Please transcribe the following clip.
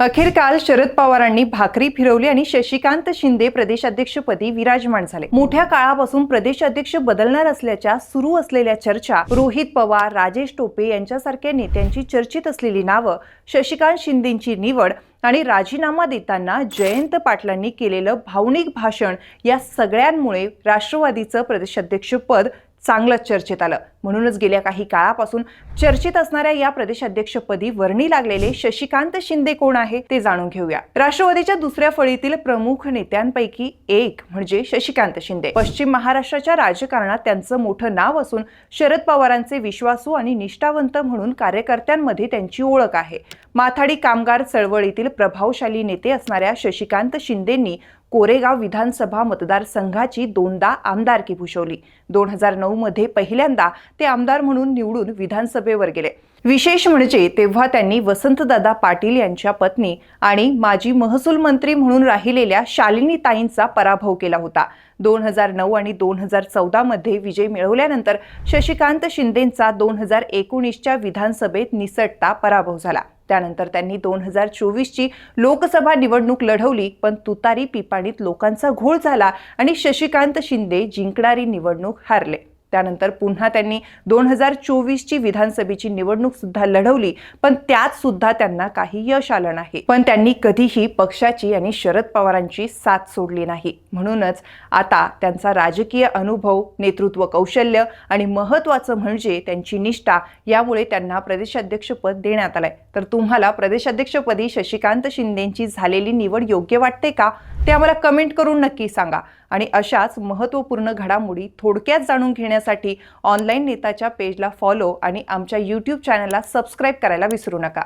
अखेर काल शरद पवारांनी भाकरी फिरवली आणि शशिकांत शिंदे प्रदेशाध्यक्षपदी विराजमान झाले. मोठ्या काळापासून प्रदेशाध्यक्ष बदलणार असल्याच्या सुरू असलेल्या चर्चा रोहित पवार राजेश टोपे यांच्यासारख्या नेत्यांची चर्चित असलेली नावं शशिकांत शिंदेची निवड आणि राजीनामा देताना जयंत पाटलांनी केलेलं भावनिक भाषण या सगळ्यांमुळे राष्ट्रवादीचं प्रदेशाध्यक्षपद चांगलंच चर्चेत आलं. म्हणूनच गेल्या काही काळापासून चर्चेत असणाऱ्या या प्रदेशाध्यक्षपदी वर्णी लागलेले शशिकांत शिंदे कोण आहे ते जाणून घेऊया. राष्ट्रवादीच्या दुसऱ्या फळीतील प्रमुख नेत्यांपैकी एक म्हणजे शशिकांत शिंदे. पश्चिम महाराष्ट्राच्या राजकारणात त्यांचं मोठं नाव असून शरद पवारांचे विश्वासू आणि निष्ठावंत म्हणून कार्यकर्त्यांमध्ये त्यांची ओळख आहे. माथाडी कामगार चळवळीतील प्रभावशाली नेते असणाऱ्या शशिकांत शिंदेंनी कोरेगाव विधानसभा मतदारसंघाची दोनदा आमदारकी भूषवली. दोन हजार नऊ मध्ये पहिल्यांदा ते आमदार म्हणून निवडून विधानसभेवर गेले. विशेष म्हणजे तेव्हा त्यांनी वसंतदादा पाटील यांच्या पत्नी आणि माजी महसूल मंत्री म्हणून राहिलेल्या शालिनी ताईंचा पराभव केला होता. दोन हजार नऊ आणि दोन हजार चौदामध्ये विजय मिळवल्यानंतर शशिकांत शिंदेंचा दोन हजार एकोणीसच्या विधानसभेत निसटता पराभव झाला. त्यानंतर त्यांनी दोन हजार चोवीसची लोकसभा निवडणूक लढवली पण तुतारी पिपाणीत लोकांचा घोळ झाला आणि शशिकांत शिंदे जिंकणारी निवडणूक हारले. त्यानंतर पुन्हा त्यांनी दोन हजार चोवीसची विधानसभेची निवडणूक सुद्धा लढवली पण त्यात सुद्धा त्यांना काही यश आलं नाही. पण त्यांनी कधीही पक्षाची आणि शरद पवारांची साथ सोडली नाही. म्हणूनच आता त्यांचा राजकीय अनुभव नेतृत्व कौशल्य आणि महत्त्वाचं म्हणजे त्यांची निष्ठा यामुळे त्यांना प्रदेशाध्यक्षपद देण्यात आलंय. तर तुम्हाला प्रदेशाध्यक्षपदी शशिकांत शिंदेंची झालेली निवड योग्य वाटते का? ते आम्हाला कमेंट करून नक्की सांगा. आणि अशाच महत्त्वपूर्ण घडामोडी थोडक्यात जाणून घेण्यासाठी ऑनलाईन नेताच्या पेजला फॉलो आणि आमच्या यूट्यूब चॅनलला सबस्क्राईब करायला विसरू नका.